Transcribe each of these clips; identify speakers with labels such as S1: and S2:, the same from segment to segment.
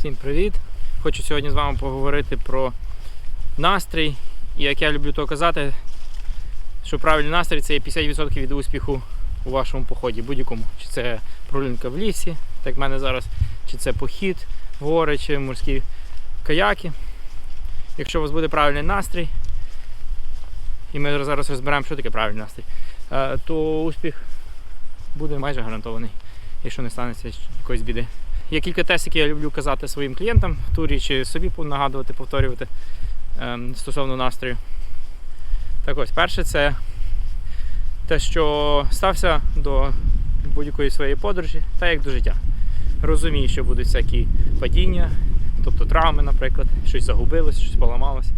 S1: Всім привіт! Хочу сьогодні з вами поговорити про настрій. І як я люблю то казати, що правильний настрій це є 50% від успіху у вашому поході, будь-якому. Чи це прогулянка в лісі, так в мене зараз, чи це похід, в гори, чи морські каяки. Якщо у вас буде правильний настрій, і ми зараз розберемо, що таке правильний настрій, е, то успіх буде майже гарантований, якщо не станеться якоїсь біди. Є кілька тез, які я люблю казати своїм клієнтам в турі чи собі нагадувати, повторювати ем, стосовно настрою. Так ось, перше, це те, що стався до будь-якої своєї подорожі, та як до життя. Розумій, що будуть всякі падіння, тобто травми, наприклад, щось загубилось, щось поламалось.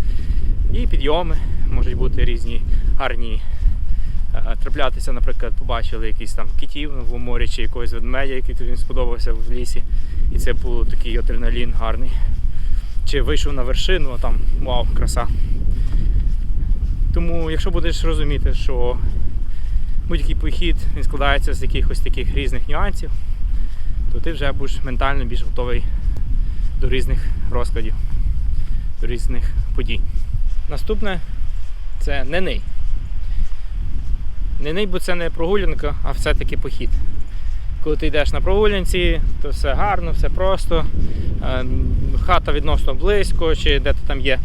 S1: І підйоми можуть бути різні гарні. Е, Траплятися, наприклад, побачили якийсь там китів в морі чи якогось ведмедя, який тобі сподобався в лісі. І це був такий адреналін гарний. Чи вийшов на вершину, а там вау, краса. Тому, якщо будеш розуміти, що будь-який похід він складається з якихось таких різних нюансів, то ти вже будеш ментально більш готовий до різних розкладів, до різних подій. Наступне це не ний. Не ний, бо це не прогулянка, а все-таки похід. Коли ти йдеш на прогулянці, то все гарно, все просто. Ем, Хата відносно близько, чи де ти там є.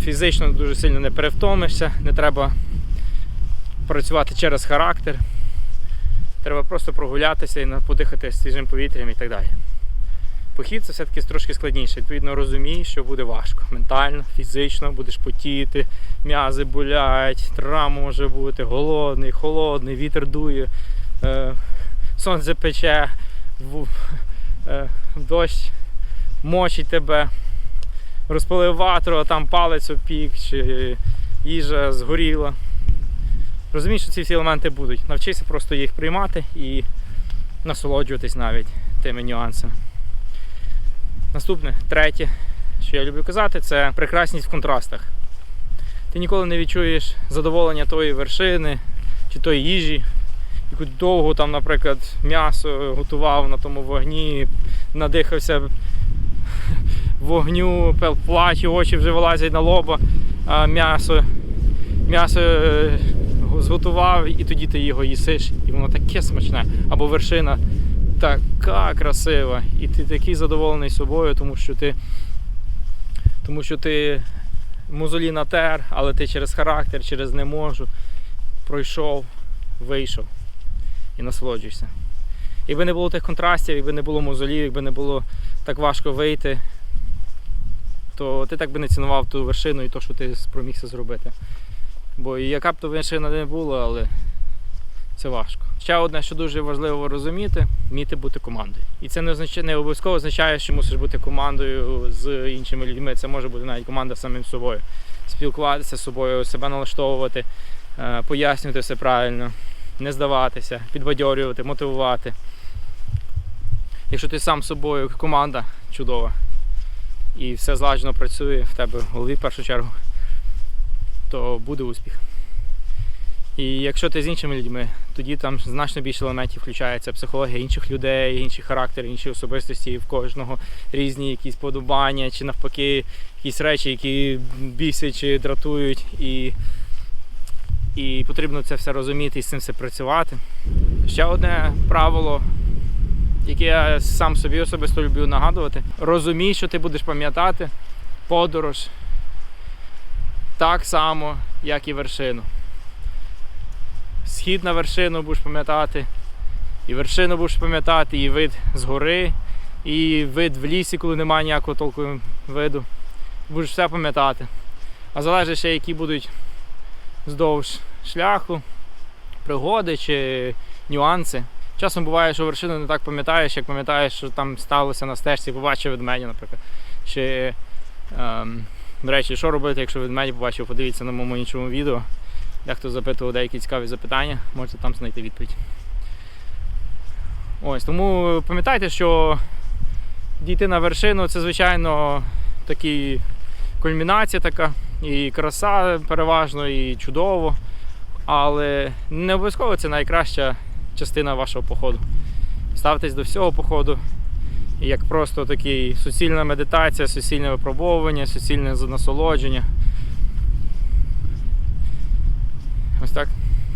S1: Фізично дуже сильно не перевтомишся, не треба працювати через характер. Треба просто прогулятися і подихати свіжим повітрям і так далі. Похід це все-таки трошки складніше. Відповідно, розумієш, що буде важко. Ментально, фізично, будеш потіти, м'язи болять, травма може бути, голодний, холодний, вітер дує, е, сонце пече, е, дощ мочить тебе, розпалив ватру, а там палець опік, чи їжа згоріла. Розумієш, що ці всі елементи будуть. Навчися просто їх приймати і насолоджуватись навіть тими нюансами. Наступне, третє, що я люблю казати, це прекрасність в контрастах. Ти ніколи не відчуєш задоволення тої вершини чи тої їжі, яку довго там, наприклад, м'ясо готував на тому вогні, надихався вогню, пел плаче, очі вже вилазять на лоба, а м'ясо, м'ясо е, зготував і тоді ти його їсиш, і воно таке смачне. Або вершина така красива, і ти такий задоволений собою, тому що ти, тому що ти мозолі натер, але ти через характер, через не можу пройшов, вийшов і насолоджуєшся. Якби не було тих контрастів, якби не було мозолів, якби не було так важко вийти, то ти так би не цінував ту вершину і те, що ти спромігся зробити. Бо яка б то вершина не була, але це важко. Ще одне, що дуже важливо розуміти, вміти бути командою. І це не означає, не обов'язково означає, що мусиш бути командою з іншими людьми. Це може бути навіть команда самим собою. Спілкуватися з собою, себе налаштовувати, е, пояснювати все правильно, не здаватися, підбадьорювати, мотивувати. Якщо ти сам собою команда чудова і все злагоджено працює в тебе в голові в першу чергу, то буде успіх. І якщо ти з іншими людьми, тоді там значно більше елементів включається психологія інших людей, інші характери, інші особистості, в кожного різні якісь подобання, чи навпаки якісь речі, які бісять чи дратують. І, і потрібно це все розуміти і з цим все працювати. Ще одне правило, яке я сам собі особисто люблю нагадувати: розумій, що ти будеш пам'ятати подорож так само, як і вершину схід на вершину будеш пам'ятати, і вершину будеш пам'ятати, і вид з гори, і вид в лісі, коли немає ніякого толку виду. Будеш все пам'ятати. А залежить ще, які будуть вздовж шляху, пригоди чи нюанси. Часом буває, що вершину не так пам'ятаєш, як пам'ятаєш, що там сталося на стежці, побачив ведмедя, наприклад. Чи, ем, до речі, що робити, якщо ведмедя побачив, подивіться на моєму іншому відео. Дехто запитував деякі цікаві запитання, можете там знайти відповідь. Ось, тому пам'ятайте, що дійти на вершину це, звичайно, такі кульмінація така, і краса переважно, і чудово. Але не обов'язково це найкраща частина вашого походу. Ставтесь до всього походу як просто такий суцільна медитація, суцільне випробовування, суцільне насолодження. Ось так.